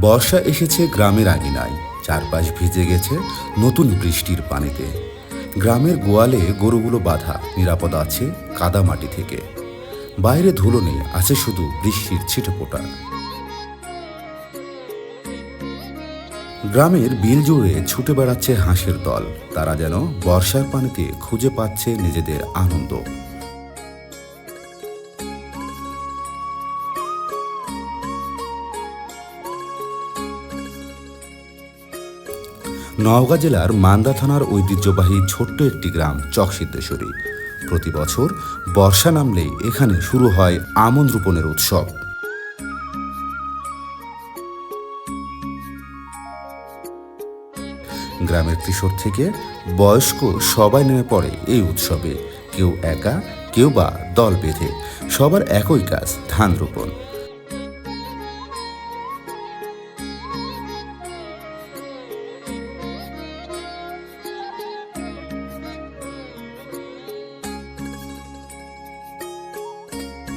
বর্ষা এসেছে গ্রামের আঙিনায় চারপাশ ভিজে গেছে নতুন বৃষ্টির পানিতে। গ্রামের গোয়ালে গরুগুলো বাঁধা, নিরাপদ আছে কাদা মাটি থেকে। বাইরে ধুলো নেই, আছে শুধু বৃষ্টির ছিটেফোঁটা। গ্রামের বিল জুড়ে ছুটে বেড়াচ্ছে হাঁসের দল। তারা যেন বর্ষার পানিতে খুঁজে পাচ্ছে নিজেদের আনন্দ। নওগাঁ জেলার মান্দা থানার ঐতিহ্যবাহী ছোট্ট একটি গ্রাম চকসিদ্ধেশ্বরী। প্রতি বছর বর্ষা নামলেই এখানে শুরু হয় আমন রোপণের উৎসব। গ্রামের কিশোর থেকে বয়স্ক সবাই নেমে পড়ে এই উৎসবে। কেউ একা, কেউ বা দল বেঁধে। সবার একই কাজ, ধান রোপণ।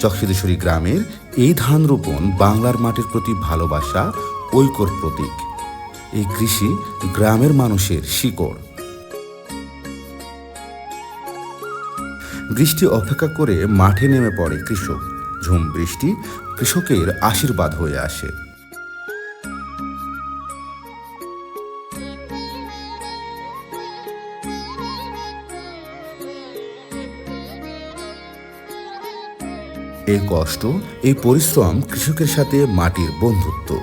চকসিদেশ্বরী গ্রামের এই ধান রোপণ বাংলার মাটির প্রতি ভালোবাসা ঐক্যর প্রতীক। এই কৃষি গ্রামের মানুষের শিকড়। বৃষ্টি অপেক্ষা করে মাঠে নেমে পড়ে কৃষক। ঝুম বৃষ্টি কৃষকের আশীর্বাদ হয়ে আসে। এই কষ্ট এই পরিশ্রম কৃষকের সাথে মাটির বন্ধুত্ব।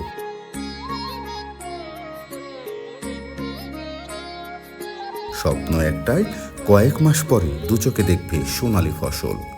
স্বপ্ন একটাই, কয়েক মাস পরে দু চোখে দেখবে সোনালি ফসল।